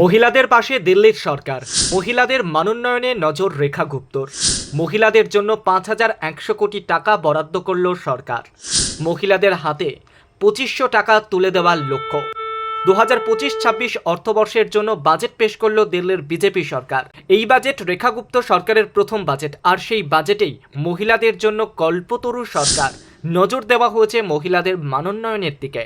মহিলাদের পাশে দিল্লির সরকার। মহিলাদের মানোন্নয়নে নজর রেখা গুপ্তর। মহিলাদের জন্য পাঁচ হাজার একশো কোটি টাকা বরাদ্দ করল সরকার। মহিলাদের হাতে পঁচিশশো টাকা তুলে দেওয়ার লক্ষ্য। দু হাজার পঁচিশ ছাব্বিশ অর্থবর্ষের জন্য বাজেট পেশ করল দিল্লির বিজেপি সরকার। এই বাজেট রেখাগুপ্ত সরকারের প্রথম বাজেট, আর সেই বাজেটেই মহিলাদের জন্য কল্পতরু সরকার। নজর দেওয়া হয়েছে মহিলাদের মানোন্নয়নের দিকে।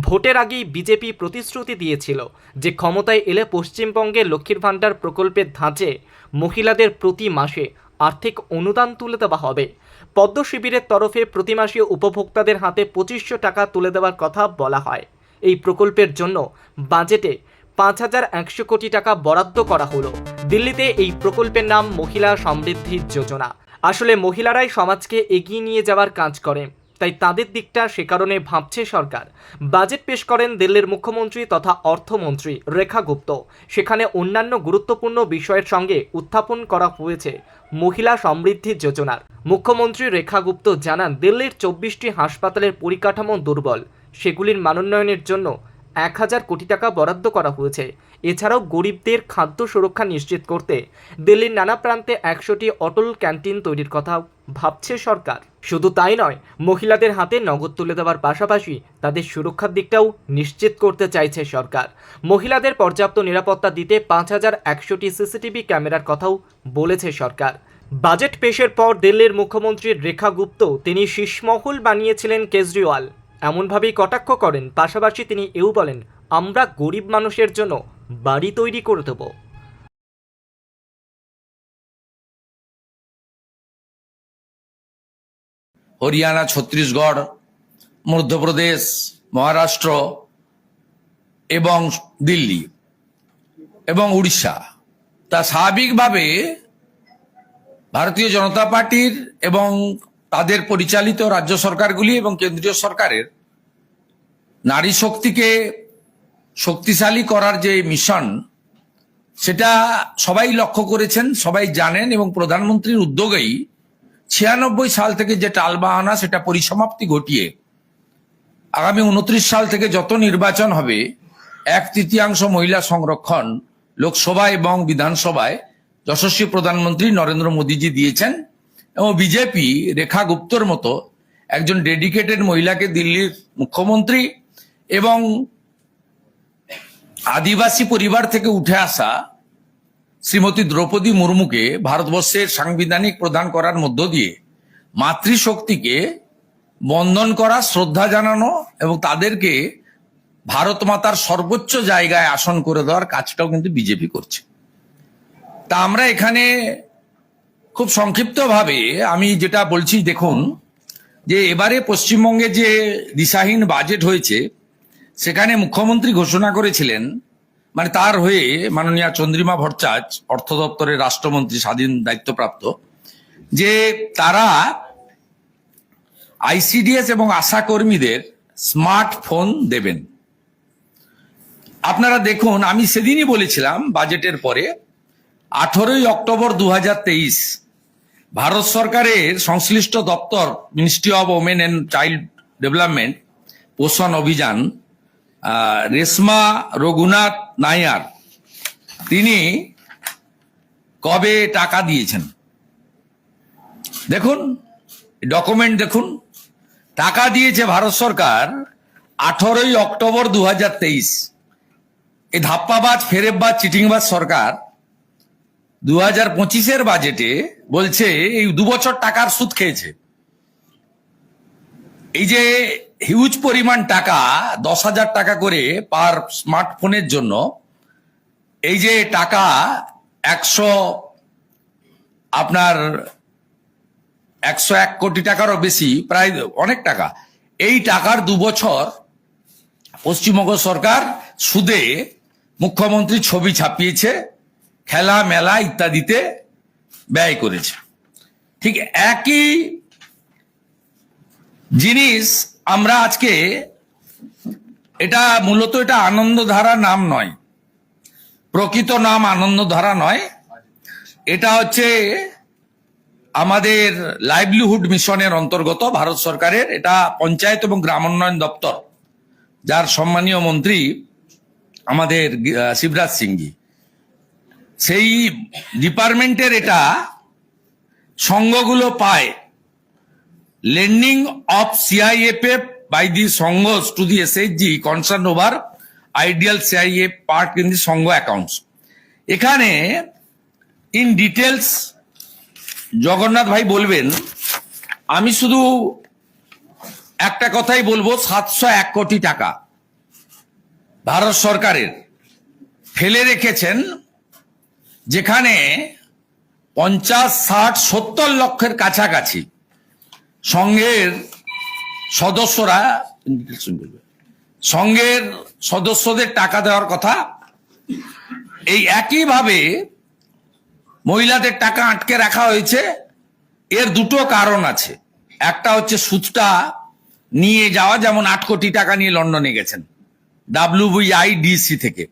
ভোটের আগেই বিজেপি প্রতিশ্রুতি দিয়েছিল যে ক্ষমতায় এলে পশ্চিমবঙ্গে লক্ষ্মীর ভাণ্ডার প্রকল্পের ধাঁচে মহিলাদের প্রতি মাসে আর্থিক অনুদান তুলে দেওয়া হবে। পদ্ম শিবিরের তরফে প্রতি মাসে উপভোক্তাদের হাতে পঁচিশশো টাকা তুলে দেওয়ার কথা বলা হয়। এই প্রকল্পের জন্য বাজেটে পাঁচ হাজার একশো কোটি টাকা বরাদ্দ করা হলো। দিল্লিতে এই প্রকল্পের নাম মহিলা সমৃদ্ধি যোজনা। আসলে মহিলারাই সমাজকে এগিয়ে নিয়ে যাওয়ার কাজ করে। তাই তাদের দিকটা সে কারণে ভাবছে সরকার। বাজেট পেশ করেন দিল্লির মুখ্যমন্ত্রী তথা অর্থমন্ত্রী রেখা গুপ্ত। সেখানে অন্যান্য গুরুত্বপূর্ণ বিষয়ের সঙ্গে উত্থাপন করা হয়েছে মহিলা সমৃদ্ধি যোজনার। মুখ্যমন্ত্রী রেখা গুপ্ত জানান, দিল্লির চব্বিশটি হাসপাতালের পরিকাঠামো দুর্বল। সেগুলির মানোন্নয়নের জন্য এক হাজার কোটি টাকা বরাদ্দ করা হয়েছে। এছাড়াও গরিবদের খাদ্য সুরক্ষা নিশ্চিত করতে দিল্লির নানা প্রান্তে একশোটি অটল ক্যান্টিন তৈরির কথা ভাবছে সরকার। শুধু তাই নয়, মহিলাদের হাতে নগদ তুলে দেওয়ার পাশাপাশি তাদের সুরক্ষার দিকটাও নিশ্চিত করতে চাইছে সরকার। মহিলাদের পর্যাপ্ত নিরাপত্তা দিতে পাঁচ হাজার একশোটি সিসিটিভি ক্যামেরার কথাও বলেছে সরকার। বাজেট পেশের পর দিল্লির মুখ্যমন্ত্রী রেখা গুপ্ত তিনি শীষমহল বানিয়েছিলেন কেজরিওয়াল। এমনভাবেই কটাক্ষ করেন, পাশাপাশি তিনি এও বলেন, আমরা গরিব মানুষের জন্য বাড়ি তৈরি করে দেবো। হরিয়ানা, ছত্তিশগড়, মধ্যপ্রদেশ, মহারাষ্ট্র এবং দিল্লি এবং উড়িষ্যা। তা স্বাভাবিকভাবে ভারতীয় জনতা পার্টির এবং তাদের পরিচালিত রাজ্য সরকারগুলি এবং কেন্দ্রীয় সরকারের নারী শক্তিকে শক্তিশালী করার যে মিশন, সেটা সবাই লক্ষ্য করেছেন, সবাই জানেন এবং প্রধানমন্ত্রীর উদ্যোগেই ছিয়ানব্বই সাল থেকে যে টালবাহানা, সেটা পরিসমাপ্তি ঘটিয়ে আগামী উনত্রিশ সাল থেকে যত নির্বাচন হবে, এক তৃতীয়াংশ মহিলা সংরক্ষণ লোকসভা এবং বিধানসভায় যশস্বী প্রধানমন্ত্রী নরেন্দ্র মোদীজি দিয়েছেন এবং বিজেপি রেখা গুপ্তর মতো একজন ডেডিকেটেড মহিলাকে দিল্লির মুখ্যমন্ত্রী এবং আদিবাসী পরিবার থেকে উঠে আসা শ্রীমতী দ্রৌপদী মুর্মুকে ভারতবর্ষের সাংবিধানিক প্রদান করার মধ্য দিয়ে মাতৃশক্তিকে বন্ধন করা, শ্রদ্ধা জানানো এবং তাদেরকে ভারত মাতার সর্বোচ্চ জায়গায় আসন করে দেওয়ার কাজটাও কিন্তু বিজেপি করছে। তা আমরা এখানে খুব সংক্ষিপ্তভাবে আমি যেটা বলছি, দেখুন, যে এবারে পশ্চিমবঙ্গে যে দিশাহীন বাজেট হয়েছে, সেখানে মুখ্যমন্ত্রী ঘোষণা করেছিলেন মানে তার হয়ে মাননীয় চন্দ্রিমা ভট্টাচ অর্থ দপ্তরের রাষ্ট্রমন্ত্রী স্বাধীন দায়িত্বপ্রাপ্ত, যে তারা আইসিডিএস এবং আশা কর্মীদের স্মার্টফোন দেবেন। আপনারা দেখুন, আমি সেদিনই বলেছিলাম বাজেটের পরে, আঠেরোই অক্টোবর দু হাজার তেইশ, ভারত সরকারের সংশ্লিষ্ট দপ্তর ministry of women and child development Poshan Abhiyan Reshma Raghunath Nair, তিনি কবে টাকা দিয়েছেন? দেখুন ডকুমেন্ট দেখুন। টাকা দিয়েছে ভারত সরকার আঠারোই অক্টোবর দু হাজার তেইশ। এই ধাপ্পাবাজ, ফেরেববাজ, চিটিংবাজ সরকার দু হাজার পঁচিশের বাজেটে বলছে, এই দু বছর টাকার সুদ খেয়েছে। এই যে হিউজ পরিমাণ টাকা, দশ হাজার টাকা করে পার স্মার্টফোনের জন্য, এই যে টাকা একশো আপনার একশো এক কোটি টাকারও বেশি, প্রায় অনেক টাকা। এই টাকার দু বছর পশ্চিমবঙ্গ সরকার সুদে মুখ্যমন্ত্রী ছবি ছাপিয়েছে, খেলা, মেলা ইত্যাদিতে ব্যয় করেছে। ঠিক একই জিনিস আমরা আজকে এটা মূলত এটা আনন্দধারা নাম নয়। প্রকৃত নাম আনন্দধারা নয়। এটা হচ্ছে আমাদের লাইভলিহুড মিশনের অন্তর্গত ভারত সরকারের। এটা পঞ্চায়েত এবং গ্রামোন্নয়ন দপ্তর, যার সম্মানীয় মন্ত্রী আমাদের শিবরাজ সিংজি। সেই ডিপার্টমেন্টের এটা সংঘগুলো পায় lending of CIFF by the sanghas to the SHG concern over ideal CIF part in the sangha accounts এখানে ইন ডিটেলস জগন্নাথ ভাই বলবেন, আমি শুধু একটা কথাই বলব, সাতশো এক কোটি টাকা ভারত সরকারের ফেলে রেখেছেন, যেখানে পঞ্চাশ, ষাট, সত্তর লক্ষের কাছাকাছি সংঘের সদস্যরা সংঘের সদস্যদের টাকা দেওয়ার কথা, এই একইভাবে মহিলাদের টাকা আটকে রাখা হয়েছে। এর দুটো কারণ আছে। একটা হচ্ছে সুদটা নিয়ে যাওয়া, যেমন আট কোটি টাকা নিয়ে লন্ডনে গেছেন, ডাব্লিউবিআইডিসি থেকে।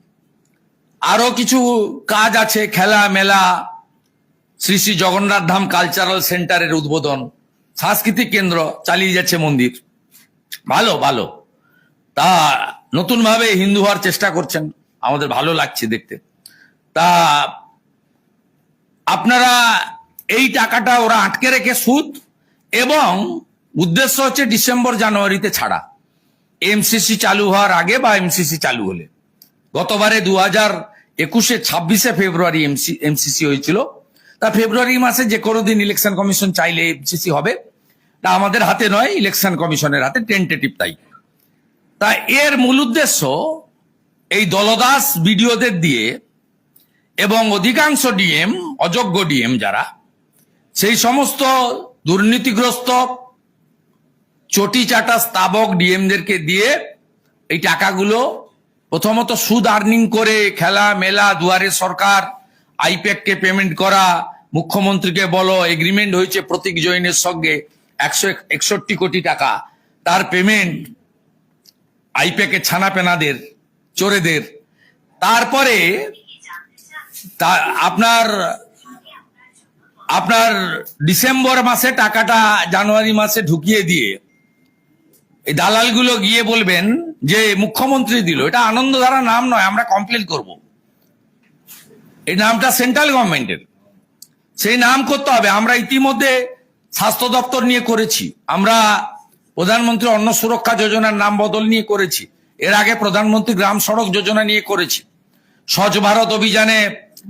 আরও কিছু কাজ আছে খেলা মেলা শ্রী শ্রী জগন্নাথ ধাম কালচারাল সেন্টারের উদ্বোধন। সাংস্কৃতিক কেন্দ্র চালিয়ে যাচ্ছে মন্দির। ভালো ভালো। তা নতুন ভাবে হিন্দু হওয়ার চেষ্টা করছেন। আমাদের ভালো লাগছে দেখতে। তা আপনারা এই টাকাটা ওরা আটকে রেখে সুদ এবং উদ্দেশ্য হচ্ছে ডিসেম্বর জানুয়ারিতে ছাড়া। এমসিসি চালু হওয়ার আগে বা এমসিসি চালু হলে। গতবারে দু হাজার একুশে ছাব্বিশে ফেব্রুয়ারি এমসি, এমসিসি হয়েছিল। তা ফেব্রুয়ারি মাসে যে কোনো দিন ইলেকশন কমিশন চাইলে এমসিসি হবে। তা আমাদের হাতে নয় ইলেকশন কমিশনের হাতে টেন্টেটিভ তাই। তা এর মূল উদ্দেশ্য এই দলদাস বিডিওদের দিয়ে এবং অধিকাংশ ডিএম, অযোগ্য ডিএম যারা, সেই সমস্ত দুর্নীতিগ্রস্ত চটি চাটা স্তাবক ডিএমদেরকে দিয়ে এই টাকাগুলো প্রথমত সুদ আর্নিং করে খেলা মেলা দুয়ারে সরকার, আইপ্যাককে পেমেন্ট করা, মুখ্যমন্ত্রীকে বলো এগ্রিমেন্ট হয়েছে প্রতীক জৈনের সঙ্গে একশো একষট্টি কোটি টাকা। তার পেমেন্ট আইপ্যাকের ছানা পেনাদের, চোরেদের। তারপরে আপনার আপনার ডিসেম্বর মাসে টাকাটা জানুয়ারি মাসে ঢুকিয়ে দিয়ে এই দালালগুলো গিয়ে বলবেন যে মুখ্যমন্ত্রী দিল। এটা আনন্দধারা নাম নয়, আমরা কমপ্লেন করব। এই নামটা সেন্ট্রাল গভর্নমেন্টের সেই নাম করতে হবে। আমরা ইতিমধ্যে স্বাস্থ্য দপ্তর নিয়ে করেছি। আমরা প্রধানমন্ত্রী অন্ন সুরক্ষা যোজনার নাম বদল নিয়ে করেছি। এর আগে প্রধানমন্ত্রী গ্রাম সড়ক যোজনা নিয়ে করেছি। স্বচ্ছ ভারত অভিযানে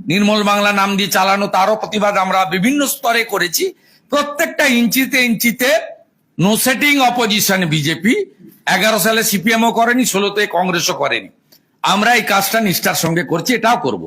নির্মল বাংলা নাম দিয়ে চালানো তারও প্রতিবাদ আমরা বিভিন্ন স্তরে করেছি। প্রত্যেকটা ইঞ্চিতে ইঞ্চিতে নো সেটিং অপোজিশন বিজেপি এগারো সালে সিপিএমও করেনি, ষোলোতে কংগ্রেসও করেনি। আমরা এই কাজটা নিষ্ঠার সঙ্গে করছি, এটাও করব।